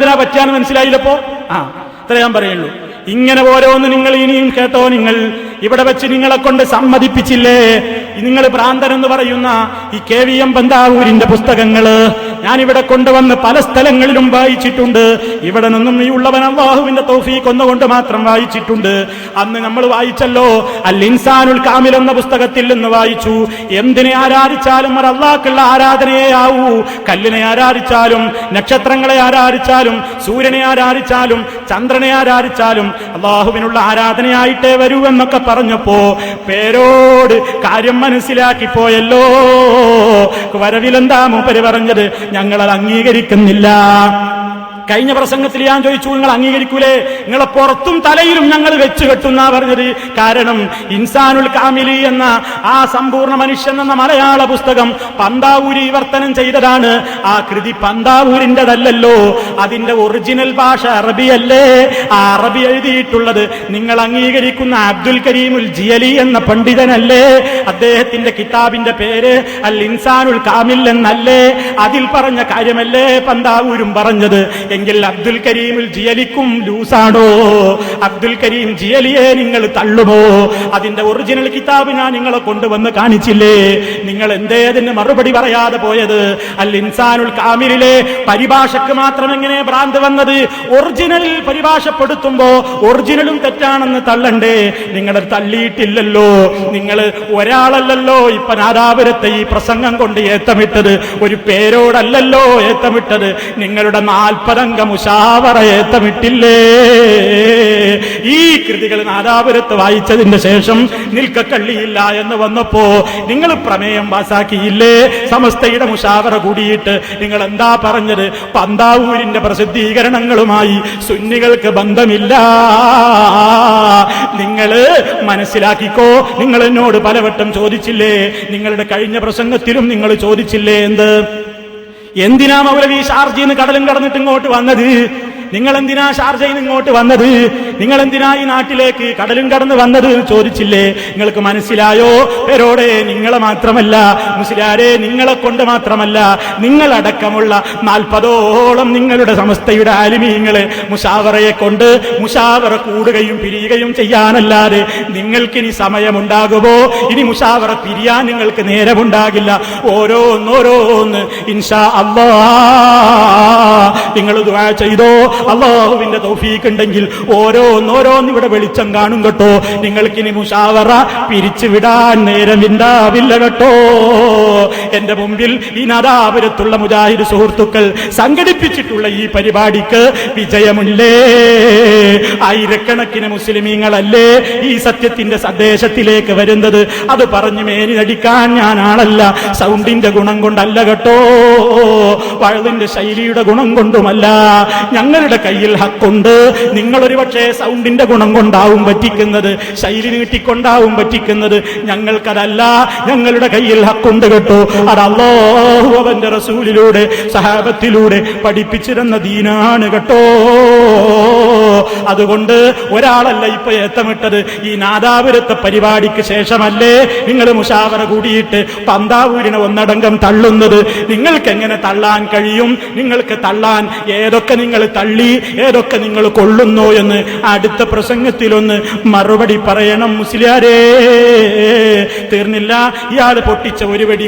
ഇതിനാ പറ്റാന്ന് മനസ്സിലായില്ലപ്പോ? ആ ഇത്ര ഞാൻ പറയുള്ളൂ. ഇങ്ങനെ ഓരോന്ന് നിങ്ങൾ ഇനിയും കേട്ടോ നിങ്ങൾ. ഇവിടെ വെച്ച് നിങ്ങളെ കൊണ്ട് സമ്മതിപ്പിച്ചില്ലേ? നിങ്ങൾ ഭ്രാന്തൻ എന്ന് പറയുന്ന ഈ കെ വി എം ബന്ധാവൂരിന്റെ പുസ്തകങ്ങൾ. ഞാനിവിടെ കൊണ്ടുവന്ന് പല സ്ഥലങ്ങളിലും വായിച്ചിട്ടുണ്ട്. ഇവിടെ നിന്നും ഈ ഉള്ളവൻ അള്ളാഹുവിന്റെ തൗഫീഖ് ഒന്നുകൊണ്ട് മാത്രം വായിച്ചിട്ടുണ്ട്. അന്ന് നമ്മൾ വായിച്ചല്ലോ അൽ ഇൻസാനുൽ കാമിൽ എന്ന പുസ്തകത്തിൽ നിന്ന് വായിച്ചു. എന്തിനെ ആരാധിച്ചാലും അത് അള്ളാഹ്ക്കുള്ള ആരാധനയെ ആവൂ. കല്ലിനെ ആരാധിച്ചാലും നക്ഷത്രങ്ങളെ ആരാധിച്ചാലും സൂര്യനെ ആരാധിച്ചാലും ചന്ദ്രനെ ആരാധിച്ചാലും അള്ളാഹുവിനുള്ള ആരാധനയായിട്ടേ വരൂ എന്നൊക്കെ പറഞ്ഞപ്പോ പേരോട് കാര്യം മനസ്സിലാക്കി പോയല്ലോ വരവിലെന്താ മൂപ്പര് പറഞ്ഞത്? ഞങ്ങളത് അംഗീകരിക്കുന്നില്ല. കഴിഞ്ഞ പ്രസംഗത്തിൽ ഞാൻ ചോദിച്ചു നിങ്ങൾ അംഗീകരിക്കൂലേ? നിങ്ങളെ പുറത്തും തലയിലും ഞങ്ങൾ വെച്ച് കെട്ടുന്ന പറഞ്ഞത്. കാരണം ഇൻസാനുൽ കാമിലി എന്ന ആ സമ്പൂർണ മനുഷ്യൻ എന്ന മലയാള പുസ്തകം പന്താവൂരി വിവർത്തനം ചെയ്തതാണ്. ആ കൃതി പന്താവൂരിന്റെതല്ലോ അതിന്റെ ഒറിജിനൽ ഭാഷ അറബിയല്ലേ. ആ അറബി എഴുതിയിട്ടുള്ളത് നിങ്ങൾ അംഗീകരിക്കുന്ന അബ്ദുൽ കരീമുൽ ജിയലി എന്ന പണ്ഡിതനല്ലേ. അദ്ദേഹത്തിന്റെ കിതാബിന്റെ പേര് അൽ ഇൻസാനുൽ കാമിൽ എന്നല്ലേ. അതിൽ പറഞ്ഞ കാര്യമല്ലേ പന്താവൂരും പറഞ്ഞത്. എങ്കിൽ അബ്ദുൽ കരീമിൽ ജിയലിക്കും ലൂസാണോ? അബ്ദുൽ കരീം ജിയലിയെ നിങ്ങൾ തള്ളുമോ? അതിന്റെ ഒറിജിനൽ കിതാബ് ഞാൻ നിങ്ങളെ കൊണ്ടുവന്ന് കാണിച്ചില്ലേ? നിങ്ങൾ എന്തേ അതിന് മറുപടി പറയാതെ പോയത്? അൽ ഇൻസാനുൽ കാമിലിലെ പരിഭാഷക്ക് മാത്രം എങ്ങനെ ഭ്രാന്ത് വന്നത്? ഒറിജിനലിൽ പരിഭാഷപ്പെടുത്തുമ്പോ ഒറിജിനലും തെറ്റാണെന്ന് തള്ളണ്ടേ? നിങ്ങൾ തള്ളിയിട്ടില്ലല്ലോ. നിങ്ങൾ ഒരാളല്ലല്ലോ. ഇപ്പൊ നാദാപുരത്തെ ഈ പ്രസംഗം കൊണ്ട് ഏത്തമിട്ടത്. ഒരു പേരോടല്ലല്ലോ ഏത്തമിട്ടത്. നിങ്ങളുടെ നാൽപ്പതംഗ മുഷാവറ ഏത്തമിട്ടില്ലേ ഈ കൃതികൾ നാദാപുരത്ത് വായിച്ചതിന് ശേഷം നിൽക്കക്കള്ളിയില്ല എന്ന് വന്നപ്പോ നിങ്ങൾ പ്രമേയം പാസാക്കിയില്ലേ? സമസ്തയുടെ മുഷാവറ കൂടിയിട്ട് നിങ്ങൾ എന്താ പറഞ്ഞത്? പന്താവൂരിന്റെ പ്രസിദ്ധീകരണങ്ങളുമായി സുന്നികൾക്ക് ബന്ധമില്ല. നിങ്ങൾ മനസ്സിലാക്കിക്കോ നിങ്ങൾ എന്നോട് പലവട്ടം ചോദിച്ചില്ലേ? നിങ്ങളുടെ കഴിഞ്ഞ പ്രസംഗത്തിലും നിങ്ങൾ ചോദിച്ചില്ലേ എന്ത്? എന്തിനാ മൗലവി ഷാർജിന്ന് കടലും കടന്നിട്ട് ഇങ്ങോട്ട് വന്നത്? നിങ്ങൾ എന്തിനാ ഷാർജയിൽ നിന്ന് ഇങ്ങോട്ട് വന്നത്? നിങ്ങൾ എന്തിനാ ഈ നാട്ടിലേക്ക് കടലും കടന്ന് വന്നത് ചോദിച്ചില്ലേ? നിങ്ങൾക്ക് മനസ്സിലായോ? പേരോടെ നിങ്ങളെ മാത്രമല്ല മുസ്ലിയാരെ നിങ്ങളെ കൊണ്ട് മാത്രമല്ല നിങ്ങളടക്കമുള്ള നാൽപ്പതോളം നിങ്ങളുടെ സമസ്തയുടെ ആലിമീങ്ങളെ മുഷാവറയെ കൊണ്ട് മുഷാവറ കൂടുകയും പിരിയുകയും ചെയ്യാനല്ലാതെ നിങ്ങൾക്കിനി സമയമുണ്ടാകുമോ? ഇനി മുഷാവറ പിരിയാൻ നിങ്ങൾക്ക് നേരമുണ്ടാകില്ല. ഓരോന്നോരോന്ന് ഇൻഷാ അള്ളാ നിങ്ങൾ ദുആ ചെയ്തോ. അള്ളാഹുവിന്റെ തൗഫീക്ക് ഉണ്ടെങ്കിൽ ഓരോന്നോരോന്ന് ഇവിടെ വെളിച്ചം കാണും കേട്ടോ. നിങ്ങൾക്കിനി മുഷാവറ പിരിച്ചുവിടാൻ നേരമില്ലാവില്ല കേട്ടോ. എന്റെ മുമ്പിൽ ഈ മുജാഹിദ് സുഹൃത്തുക്കൾ സംഘടിപ്പിച്ചിട്ടുള്ള ഈ പരിപാടിക്ക് വിജയമില്ലേ ആയിരക്കണക്കിന് മുസ്ലിമീങ്ങളല്ലേ ഈ സത്യത്തിന്റെ സന്ദേശത്തിലേക്ക് വരുന്നത്? അത് പറഞ്ഞു മേനിനടിക്കാൻ ഞാൻ ആളല്ല സൗണ്ടിന്റെ ഗുണം കൊണ്ടല്ല കേട്ടോ. വഴുതിന്റെ ശൈലിയുടെ ഗുണം കൊണ്ടുമല്ല. ഞങ്ങളുടെ കയ്യിൽ ഹക്കുണ്ട്. നിങ്ങളൊരു പക്ഷേ സൗണ്ടിന്റെ ഗുണം കൊണ്ടാവും പറ്റിക്കുന്നത് ശൈലി നീട്ടിക്കൊണ്ടാവും പറ്റിക്കുന്നത്. ഞങ്ങൾക്കതല്ല ഞങ്ങളുടെ കയ്യിൽ ഹക്കുണ്ട് കേട്ടോ. അത് അള്ളാഹു അവന്റെ റസൂലിലൂടെ സഹാബത്തിലൂടെ പഠിപ്പിച്ചിരുന്ന ദീനാണ് കേട്ടോ. അതുകൊണ്ട് ഒരാളല്ല ഇപ്പൊ ഏത്തമിട്ടത്. ഈ നാദാപുരത്തെ പരിപാടിക്ക് ശേഷമല്ലേ നിങ്ങൾ മുഷാവറ കൂടിയിട്ട് പന്താവൂരിനെ ഒന്നടങ്കം തള്ളുന്നത്. നിങ്ങൾക്ക് എങ്ങനെ തള്ളാൻ കഴിയും? നിങ്ങൾക്ക് തള്ളാൻ ഏതൊക്കെ നിങ്ങൾ തള്ളി ഏതൊക്കെ നിങ്ങൾ കൊള്ളുന്നു എന്ന് അടുത്ത പ്രസംഗത്തിലൊന്ന് മറുപടി പറയണം മുസ്ലിയാരേ. തീർന്നില്ല. ഇയാൾ പൊട്ടിച്ച ഒരു വെടി